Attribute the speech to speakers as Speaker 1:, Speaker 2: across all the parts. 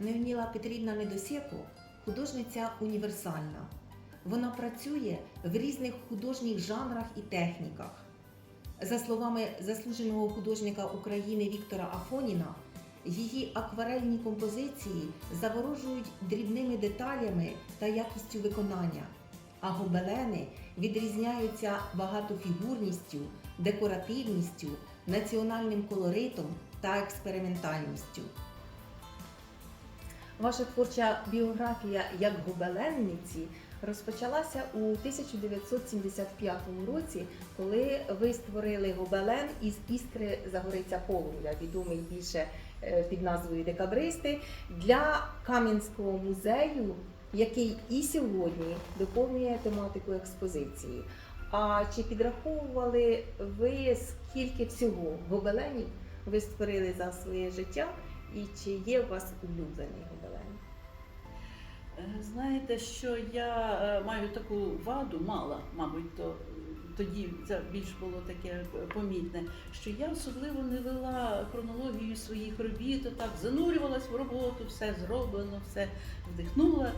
Speaker 1: Невніла Петрівна Недосєко художниця універсальна. Вона працює в різних художніх жанрах і техніках. За словами заслуженого художника України Віктора Афоніна, її акварельні композиції заворожують дрібними деталями та якістю виконання, а гобелени відрізняються багатофігурністю, декоративністю, національним колоритом та експериментальністю. Ваша творча біографія як гобеленниці розпочалася у 1975 році, коли ви створили гобелен із іскри загориться полум'я, відомий більше е, під назвою Декабристи, для Кам'янського музею, який і сьогодні доповнює тематику експозиції. А чи підраховували ви скільки всього гобеленів ви створили за своє життя? І чи є у вас улюблений гобелен?
Speaker 2: Е, Знаєте, що я е, маю таку ваду, мала, мабуть, то тоді це більш було таке помітне, що я особливо не вела хронологію своїх робіт, так занурювалась в роботу, все зроблено, все вдихнула,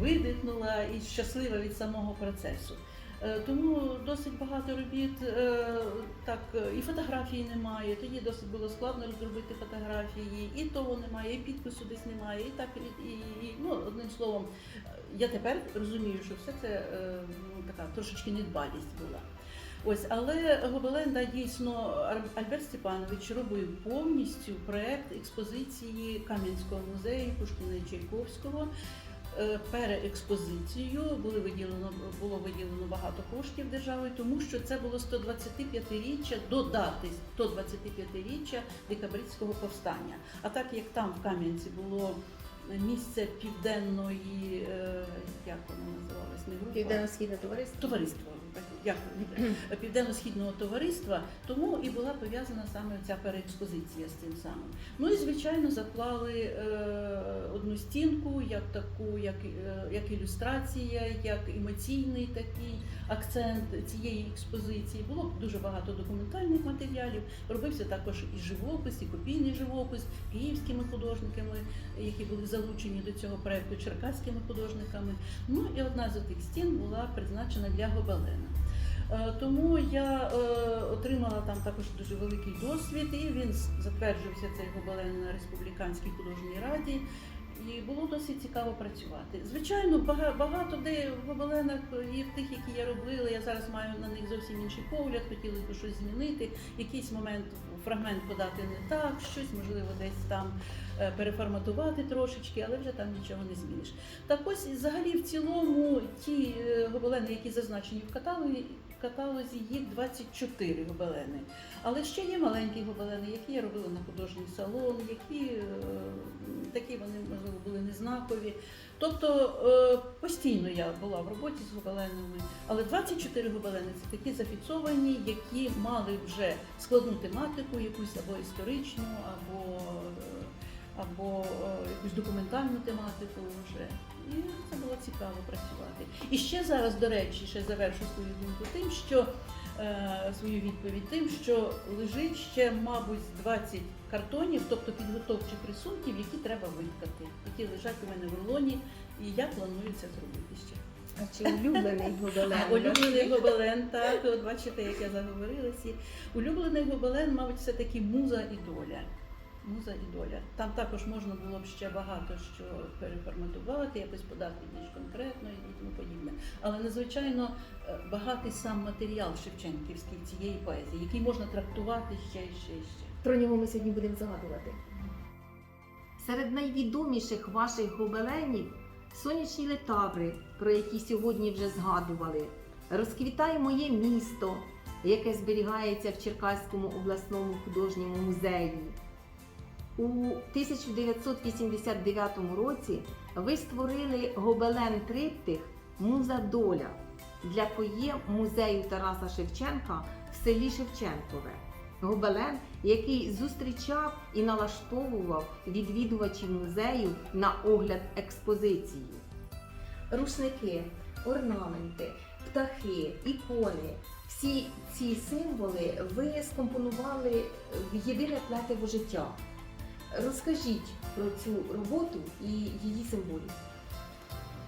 Speaker 2: видихнула і щаслива від самого процесу. Е, Тому досить багато робіт, е, так і фотографії немає. Тоді досить було складно розробити фотографії, і того немає, і підпису десь немає, і так і, і, ну одним словом, я тепер розумію, що все це е, ну, така трошечки недбалість була. Ось, але Гобелен, да, дійсно, Альберт Степанович робив повністю проект експозиції Кам'янського музею Пушкіна Чайковського. Е, Переекспозицію було виділено, було виділено багато коштів державою, тому що це було 125-річчя до дати 125-річчя декабрицького повстання. А так як там в Кам'янці було місце південної, е, як воно називалось, не група,
Speaker 1: Південно-східне товариство?
Speaker 2: товариство. Дякую. Південно-східного товариства, тому і була пов'язана саме ця переекспозиція з цим самим. Ну і звичайно заклали е, одну стінку, як таку, як, е, як ілюстрація, як емоційний такий акцент цієї експозиції. Було дуже багато документальних матеріалів. Робився також і живопис, і копійний живопис київськими художниками, які були залучені до цього проекту черкаськими художниками. Ну і одна з тих стін була призначена для гобелена. Е, Тому я е, отримала там також дуже великий досвід, і він затверджувався цей гобелен на республіканській художній раді. І було досить цікаво працювати. Звичайно, бага- багато де в гобеленах і в тих, які я робила. Я зараз маю на них зовсім інший погляд, хотілося б щось змінити, якийсь момент фрагмент подати не так, щось можливо десь там е, переформатувати трошечки, але вже там нічого не зміниш. Так ось взагалі в цілому ті гобелени, які зазначені в каталозі, в каталозі їх 24 гобелени. Але ще є маленькі гобелени, які я робила на художній салон, які е, такі вони можливо були незнакові. Тобто е, постійно я була в роботі з гобеленами, але 24 гобелени це такі зафіксовані, які мали вже складну тематику, якусь або історичну, або, е, або якусь документальну тематику вже. Цікаво працювати. І ще зараз, до речі, ще завершу свою думку тим, що е, свою відповідь тим, що лежить ще, мабуть, 20 картонів, тобто підготовчих рисунків, які треба виткати, які лежать у мене в рулоні, і я планую це зробити ще.
Speaker 1: А чи улюблений гобелен?
Speaker 2: Улюблений гобелен, так, от бачите, як я заговорилася. Улюблений гобелен, мабуть, все таки муза і доля. Муза і доля. Там також можна було б ще багато що переформатувати, якось подати більш конкретно і тому подібне. Але надзвичайно е, багатий сам матеріал Шевченківський цієї поезії, який можна трактувати ще і ще і ще.
Speaker 1: Про нього ми сьогодні будемо згадувати. Серед найвідоміших ваших гобеленів сонячні летаври, про які сьогодні вже згадували. Розквітає моє місто, яке зберігається в Черкаському обласному художньому музеї. У 1989 році ви створили гобелен триптих Муза Доля для фоє музею Тараса Шевченка в селі Шевченкове. Гобелен, який зустрічав і налаштовував відвідувачів музею на огляд експозиції. Рушники, орнаменти, птахи, ікони. Всі ці символи ви скомпонували в єдине плетиво життя. Розкажіть про цю роботу і її символіку.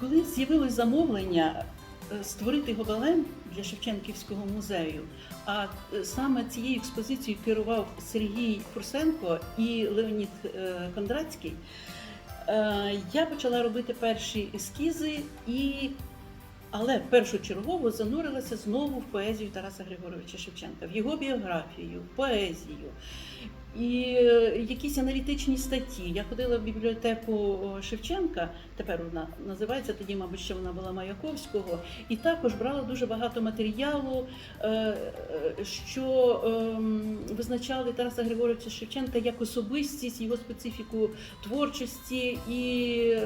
Speaker 2: Коли з'явилось замовлення е, створити гобелен для Шевченківського музею, а е, саме цією експозицією керував Сергій Фурсенко і Леонід е, Кондрацький, я почала робити перші ескізи і. Але першочергово занурилася знову в поезію Тараса Григоровича Шевченка, в його біографію, в поезію і е, якісь аналітичні статті. Я ходила в бібліотеку Шевченка, тепер вона називається, тоді, мабуть, ще вона була Маяковського, і також брала дуже багато матеріалу, е, е, що ем, визначали Тараса Григоровича Шевченка як особистість, його специфіку творчості, і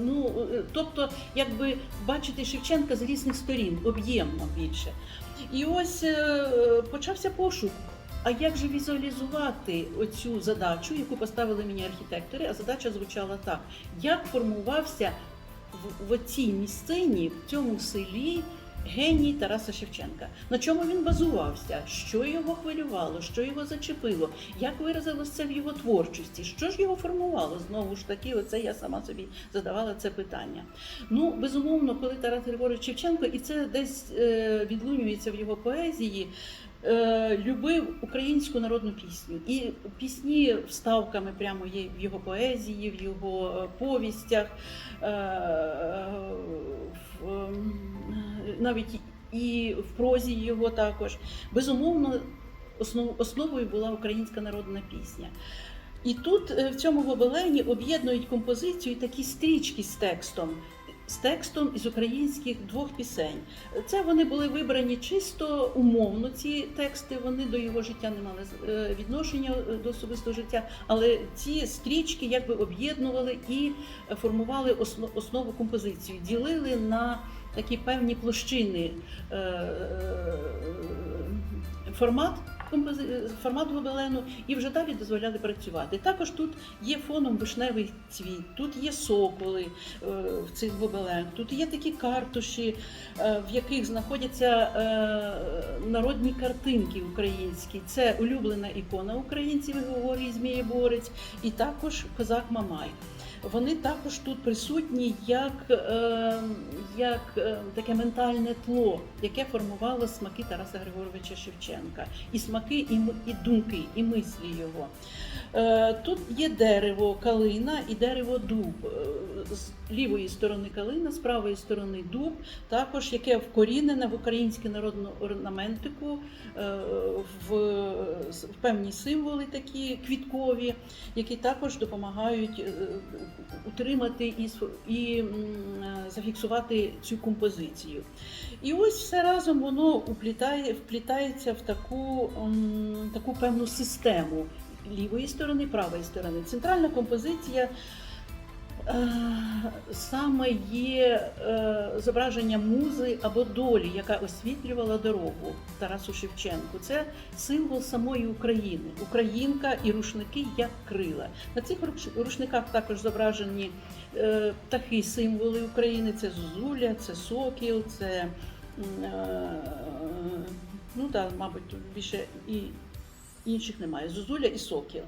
Speaker 2: ну, тобто, якби бачити Шевченка з різних сторін, об'ємно більше. І ось е, почався пошук. А як же візуалізувати оцю задачу, яку поставили мені архітектори? А задача звучала так: як формувався в, в цій місцині, в цьому селі геній Тараса Шевченка? На чому він базувався? Що його хвилювало, що його зачепило? Як виразилося це в його творчості? Що ж його формувало? Знову ж таки, оце я сама собі задавала це питання. Ну, безумовно, коли Тарас Григорович Шевченко, і це десь е, відлунюється в його поезії. Е, Любив українську народну пісню, і пісні вставками прямо є в його поезії, в його е, повістях, е, навіть і в прозі його також. Безумовно, основою була українська народна пісня. І тут в цьому гобелені об'єднують композицію такі стрічки з текстом. З текстом із українських двох пісень. Це вони були вибрані чисто умовно. Ці тексти вони до його життя не мали е, відношення е, до особистого життя, але ці стрічки якби об'єднували і формували осно- основу композиції, ділили на такі певні площини е, формат. Компози- Формат гобелену і вже далі дозволяли працювати. Також тут є фоном вишневий цвіт, тут є соколи е, в цих гобеленах, тут є такі картуші, е, в яких знаходяться е, народні картинки українські. Це улюблена ікона українців Георгій Змієборець і також козак Мамай. Вони також тут присутні як, е, як е, таке ментальне тло, яке формувало смаки Тараса Григоровича Шевченка, і смаки, і, і думки, і мислі його. Е, Тут є дерево калина і дерево дуб. Е, З лівої сторони калина, з правої сторони дуб, також яке вкорінене в українську народну орнаментику, е, в, в певні символи такі квіткові, які також допомагають утримати і, і зафіксувати цю композицію. І ось все разом воно уплітає, вплітається в таку, таку певну систему лівої сторони, правої сторони. Центральна композиція. е, Саме є е, зображення музи або долі, яка освітлювала дорогу Тарасу Шевченку. Це символ самої України, українка і рушники як крила. На цих рушниках також зображені е, птахи, символи України. Це зозуля, це сокіл, це ну так, мабуть, більше і інших немає. Зозуля і сокіл.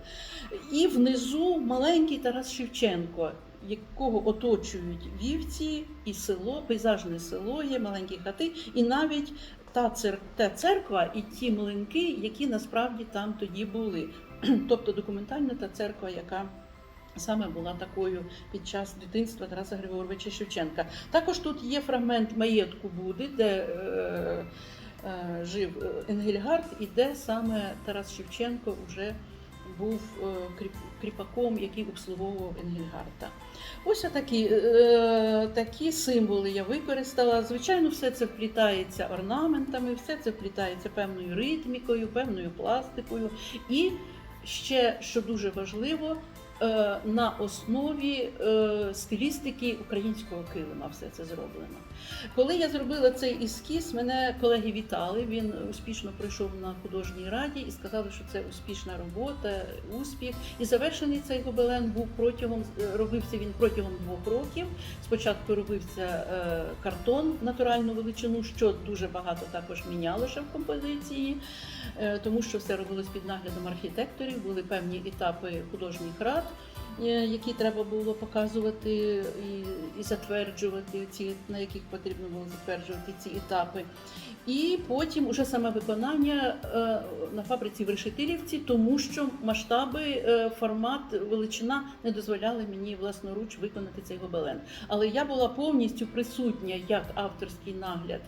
Speaker 2: І внизу маленький Тарас Шевченко, якого оточують вівці і село, пейзажне село, є маленькі хати, і навіть та, цер... та церква і ті млинки, які насправді там тоді були. Тобто документальна та церква, яка саме була такою під час дитинства Тараса Григоровича Шевченка. Також тут є фрагмент маєтку Буди, де е, жив е, Енгельгард, і де саме Тарас Шевченко вже був е, кріпаком, який обслуговував Енгельгарда. Ось такі, е, такі символи я використала. Звичайно, все це вплітається орнаментами, все це вплітається певною ритмікою, певною пластикою. І ще, що дуже важливо, е, на основі е, стилістики українського килима все це зроблено. Коли я зробила цей ескіз, мене колеги вітали. Він успішно пройшов на художній раді і сказали, що це успішна робота, успіх. І завершений цей гобелен був протягом е, робився він протягом двох років. Спочатку робився е, картон натуральну величину, що дуже багато також міняло ще в композиції, е, тому що все робилось під наглядом архітекторів, були певні етапи художніх рад. Е, Які треба було показувати і, і затверджувати ці, на яких потрібно було затверджувати ці етапи. І потім уже саме виконання е, на фабриці в Решетилівці, тому що масштаби, е, формат, величина не дозволяли мені власноруч виконати цей гобелен. Але я була повністю присутня як авторський нагляд,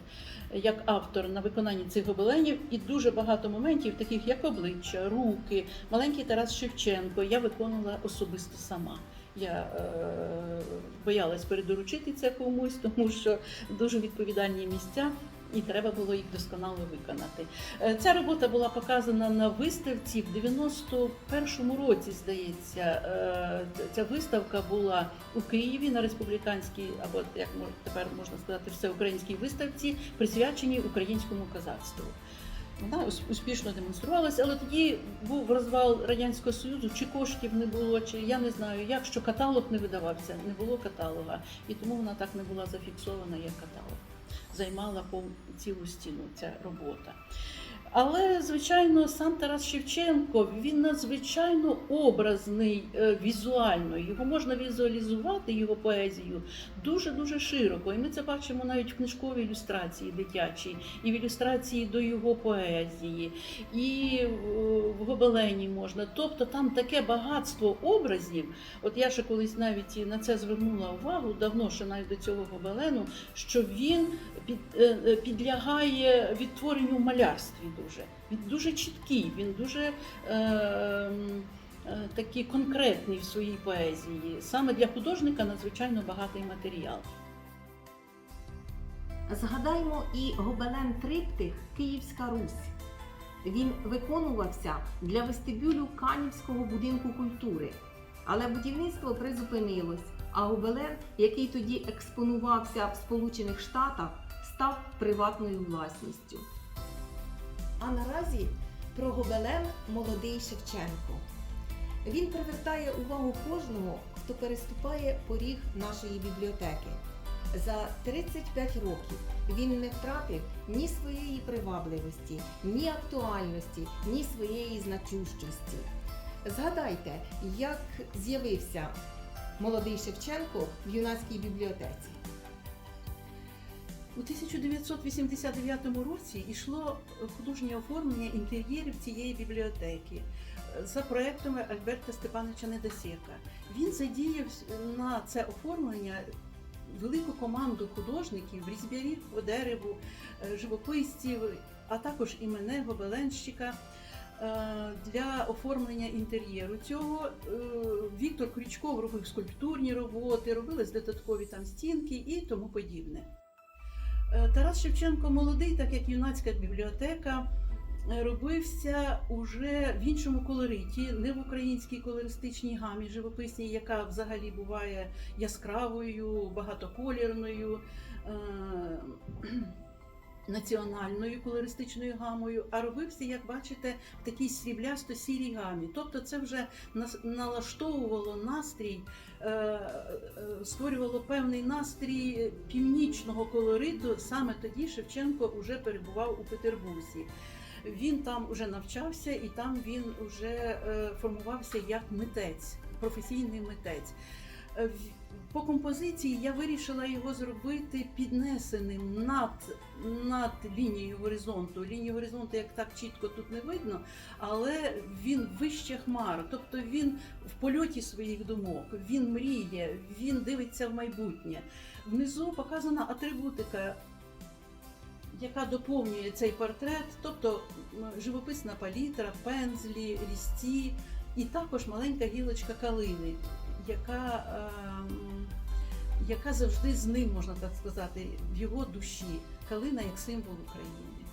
Speaker 2: як автор на виконанні цих гобеленів, і дуже багато моментів, таких як обличчя, руки, маленький Тарас Шевченко, я виконувала особисто сама. Я е, боялась передоручити це комусь, тому що дуже відповідальні місця. І треба було їх досконало виконати. Е, Ця робота була показана на виставці в 91-му році, здається. Е, Ця виставка була у Києві на республіканській, або як тепер можна сказати, всеукраїнській виставці, присвяченій українському козацтву. Вона успішно демонструвалася, але тоді був розвал радянського союзу, чи коштів не було, чи я не знаю як, що каталог не видавався, не було каталога, і тому вона так не була зафіксована як каталог. Займала цілу стіну ця робота. Але, звичайно, сам Тарас Шевченко він надзвичайно образний е, візуально. Його можна візуалізувати, його поезію дуже дуже широко. І ми це бачимо навіть в книжковій ілюстрації дитячій, і в ілюстрації до його поезії, і в гобелені можна. Тобто там таке багатство образів. От я ще колись навіть на це звернула увагу давно, ще навіть до цього гобелену, що він під, е, е, підлягає відтворенню в малярстві дуже. Він дуже чіткий, він дуже е, е, такий конкретний в своїй поезії. Саме для художника надзвичайно багатий матеріал.
Speaker 1: Згадаймо і гобелен триптих Київська Русь. Він виконувався для вестибюлю Канівського будинку культури, але будівництво призупинилось, а гобелен, який тоді експонувався в Сполучених Штатах, став приватною власністю. А наразі про гобелен молодий Шевченко. Він привертає увагу кожного, хто переступає поріг нашої бібліотеки. За 35 років він не втратив ні своєї привабливості, ні актуальності, ні своєї значущості. Згадайте, як з'явився молодий Шевченко в юнацькій бібліотеці.
Speaker 2: У 1989 році йшло художнє оформлення інтер'єрів цієї бібліотеки е, за проектами Альберта Степановича Недосєка. Він задіяв на це оформлення велику команду художників, різьбярів по дереву, е, живописців, а також і мене, гобеленщика. е, Для оформлення інтер'єру цього Віктор Крючков робив скульптурні роботи, робились додаткові там стінки і тому подібне. Е, Тарас Шевченко молодий, так як юнацька бібліотека, е, робився уже в іншому колориті, не в українській колористичній гамі живописній, яка взагалі буває яскравою, багатоколірною. Національною колористичною гамою, а робився, як бачите, в такій сріблясто-сірій гамі. Тобто, це вже налаштовувало настрій е, е, створювало певний настрій північного колориту. Саме тоді Шевченко вже перебував у Петербурзі. Він там вже навчався і там він вже е, формувався як митець, професійний митець. По композиції я вирішила його зробити піднесеним над, над лінією горизонту. Лінію горизонту як так чітко тут не видно, але він вище хмар, тобто він в польоті своїх думок, він мріє, він дивиться в майбутнє. Внизу показана атрибутика, яка доповнює цей портрет, тобто живописна палітра, пензлі, різці, і також маленька гілочка калини, яка, ем, яка завжди з ним, можна так сказати, в його душі. Калина як символ України.